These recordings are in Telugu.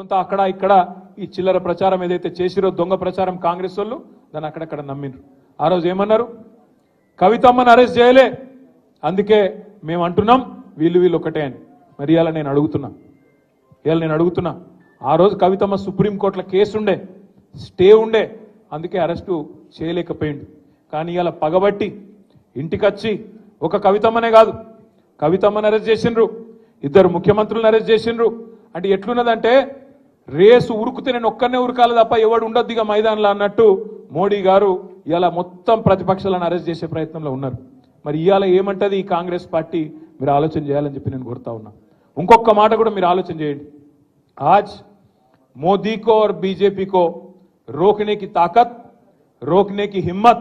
కొంత అక్కడ ఇక్కడ ఈ చిల్లర ప్రచారం ఏదైతే చేసిరో దొంగ ప్రచారం కాంగ్రెస్ వాళ్ళు దాన్ని అక్కడక్కడ నమ్మిండ్రు. ఆ రోజు ఏమన్నారు? కవితమ్మని అరెస్ట్ చేయలే. అందుకే మేము అంటున్నాం వీళ్ళు వీళ్ళు ఒకటే అని. మరి ఇలా నేను అడుగుతున్నా. ఇలా నేను అడుగుతున్నా. ఆ రోజు కవితమ్మ సుప్రీంకోర్టులో కేసు ఉండే స్టే ఉండే అందుకే అరెస్టు చేయలేకపోయిండు. కానీ ఇలా పగబట్టి ఇంటికొచ్చి ఒక కవితమ్మనే కాదు కవితమ్మని అరెస్ట్ చేసిండ్రు ఇద్దరు ముఖ్యమంత్రులను అరెస్ట్ చేసిండ్రు. అంటే ఎట్లున్నదంటే రేసు ఉరుకుతే నేను ఒక్కనే ఉరకాలి తప్ప ఎవడు ఉండొద్దు ఇక మైదానంలో అన్నట్టు మోడీ గారు ఇలా మొత్తం ప్రతిపక్షాలను అరెస్ట్ చేసే ప్రయత్నంలో ఉన్నారు మరి ఇవాళ ఏమంటది ఈ కాంగ్రెస్ పార్టీ మీరు ఆలోచన చేయాలని చెప్పి నేను కోరుతా ఉన్నా ఇంకొక మాట కూడా మీరు ఆలోచన చేయండి ఆజ్ मोदी को और बीजेपी को रोकने की ताकत रोकने की हिम्मत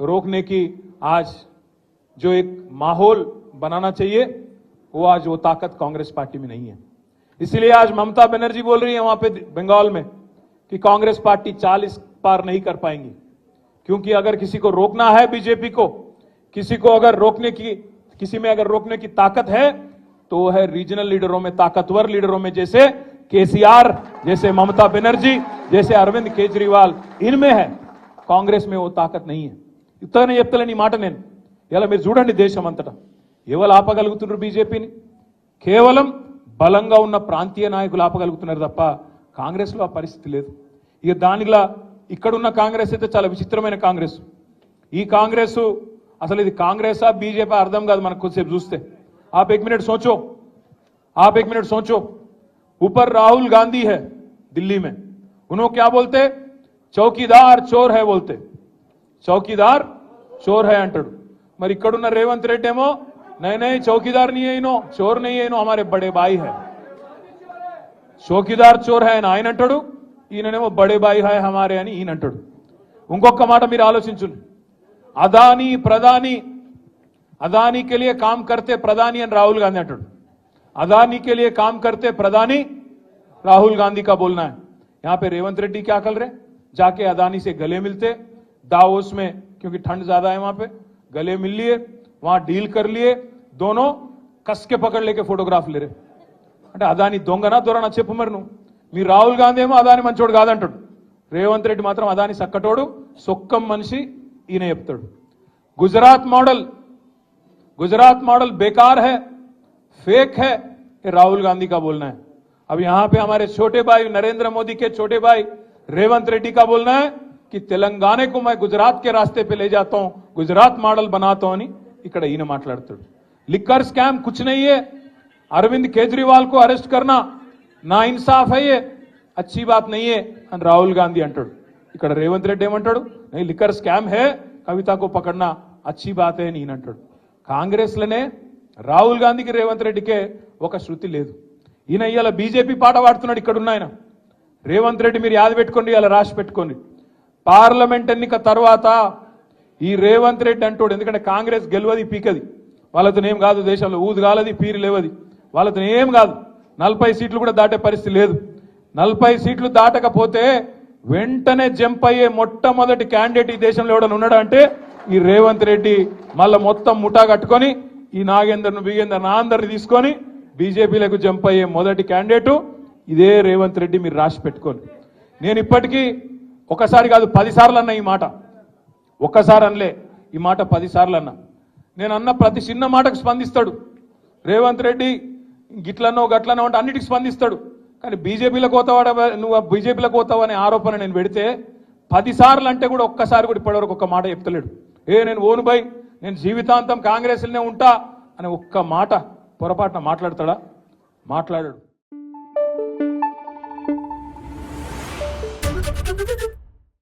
रोकने की आज जो एक माहौल बनाना चाहिए वो आज वो ताकत कांग्रेस पार्टी में नहीं है इसीलिए आज ममता बनर्जी बोल रही है वहां पे बंगाल में कि कांग्रेस पार्टी 40 पार नहीं कर पाएंगी क्योंकि अगर किसी को रोकना है बीजेपी को किसी को अगर रोकने की किसी में अगर रोकने की ताकत है तो वो है रीजनल लीडरों में ताकतवर लीडरों में जैसे केसीआर जैसे ममता बनर्जी जैसे अरविंद केजरीवाल इनमें है కాంగ్రెస్ में वो ताकत नहीं है ఇతనే చెప్తలేని ఈ మాట నేను ఇలా మీరు చూడండి దేశం అంతటా ఎవరు ఆపగలుగుతున్నారు బీజేపీని కేవలం బలంగా ఉన్న ప్రాంతీయ నాయకులు ఆపగలుగుతున్నారు తప్ప కాంగ్రెస్లో ఆ పరిస్థితి లేదు ఇక దానిలా ఇక్కడున్న కాంగ్రెస్ అయితే చాలా విచిత్రమైన కాంగ్రెస్ ఈ కాంగ్రెస్ అసలు ఇది కాంగ్రెసా బీజేపీ అర్థం కాదు మనకు కొద్దిసేపు చూస్తే आप एक मिनट सोचो आप एक मिनट सोचो ऊपर राहुल गांधी है दिल्ली में उन्होंने क्या बोलते చౌకీదార్ చోర్ హై బోల్తే చౌకీదార్ చోర్ హై అంటాడు మరి ఇక్కడున్న రేవంత్ రెడ్డి ఏమో नहीं नहीं, चौकीदार नहीं है इनो, चोर नहीं है इनो, हमारे बड़े भाई है। चौकीदार चोर है, ना आयन अंटड़ ईनने वो बड़े भाई है हमारे, यानी ईन अंटड़ उनको कमाटा मेरा आलोचन अदानी प्रधानी अदानी के लिए काम करते प्रधानी एंड राहुल गांधी अंटड़ अदानी के लिए काम करते प्रधानी राहुल गांधी का बोलना है। यहाँ पर रेवंत रेड्डी क्या कर रहे जाके अदानी से गले मिलते, दावोस में, क्योंकि ठंड ज़्यादा है वहाँ पे, गले मिल लिए। वहां डील कर लिए दोनों कस के पकड़ लेके फोटोग्राफ ले रहे అంటే అదాని దొంగనా దొరనా చెప్పు మరి నువ్వు మీ రాహుల్ గాంధీ ఏమో అదాని మంచోడు కాదంటాడు రేవంత్ రెడ్డి మాత్రం అదాని సక్కటోడు సొక్కం మనిషి ఈయన చెప్తాడు గుజరాత్ మోడల్ गुजरात मॉडल बेकार है फेक है ये राहुल गांधी का बोलना है अब यहां पे हमारे छोटे भाई नरेंद्र मोदी के छोटे भाई रेवंत रेड्डी का बोलना है कि तेलंगाना को मैं गुजरात के रास्ते पे ले जाता हूं गुजरात मॉडल बनाता हूं అని ఇక్కడ ఈయన మాట్లాడుతాడు. లిక్కర్ స్కామ్ కుచ్చినయ్యే అరవింద్ కేజ్రీవాల్కు అరెస్ట్ కర్నా నా ఇన్సాఫ్ అయ్యే అచ్చి బాత్ నయ్యే అని రాహుల్ గాంధీ అంటాడు. ఇక్కడ రేవంత్ రెడ్డి ఏమంటాడు? లిక్కర్ స్కామ్ హే కవితకు పకడ్నా అచ్చి బాతే ఈయన అంటాడు. కాంగ్రెస్లోనే రాహుల్ గాంధీకి రేవంత్ రెడ్డికే ఒక శృతి లేదు. ఈయన ఇవాళ బీజేపీ పాట పాడుతున్నాడు ఇక్కడున్న ఆయన. రేవంత్ రెడ్డి మీరు యాద పెట్టుకోండి ఇలా రాసి పెట్టుకోండి. పార్లమెంట్ ఎన్నిక తర్వాత ఈ రేవంత్ రెడ్డి అంటాడు ఎందుకంటే కాంగ్రెస్ గెలవది పీకది. వాళ్ళతో ఏం కాదు దేశంలో ఊదు కాలది పీరు లేవది. వాళ్ళతో ఏం కాదు. నలభై సీట్లు కూడా దాటే పరిస్థితి లేదు. నలభై సీట్లు దాటకపోతే వెంటనే జంప్ అయ్యే మొట్టమొదటి క్యాండిడేట్ ఈ దేశంలో ఎవడన్నా ఉన్నాడా అంటే ఈ రేవంత్ రెడ్డి. మళ్ళా మొత్తం ముఠా కట్టుకొని ఈ నాగేందర్ను బిగేందర్ను అందరిని తీసుకొని బీజేపీలకు జంప్ అయ్యే మొదటి క్యాండిడేటు ఇదే రేవంత్ రెడ్డి. మీరు రాసి పెట్టుకోండి. నేను ఇప్పటికీ ఒకసారి కాదు పదిసార్లు అన్న ఈ మాట. ఒక్కసారి అనలే ఈ మాట పదిసార్లు అన్నా నేను అన్న ప్రతి చిన్న మాటకు స్పందిస్తాడు. రేవంత్ రెడ్డి గిట్లనో గట్లనో అంటే అన్నిటికి స్పందిస్తాడు. కానీ బీజేపీలకు పోతావాడ నువ్వు బీజేపీలకు పోతావు అనే ఆరోపణ నేను పెడితే పదిసార్లు అంటే కూడా ఒక్కసారి కూడా ఇప్పటివరకు ఒక్క మాట చెప్తలేడు. ఏ నేను ఓను బై నేను జీవితాంతం కాంగ్రెస్లోనే ఉంటా అని ఒక్క మాట పొరపాటున మాట్లాడతాడా? మాట్లాడాడు.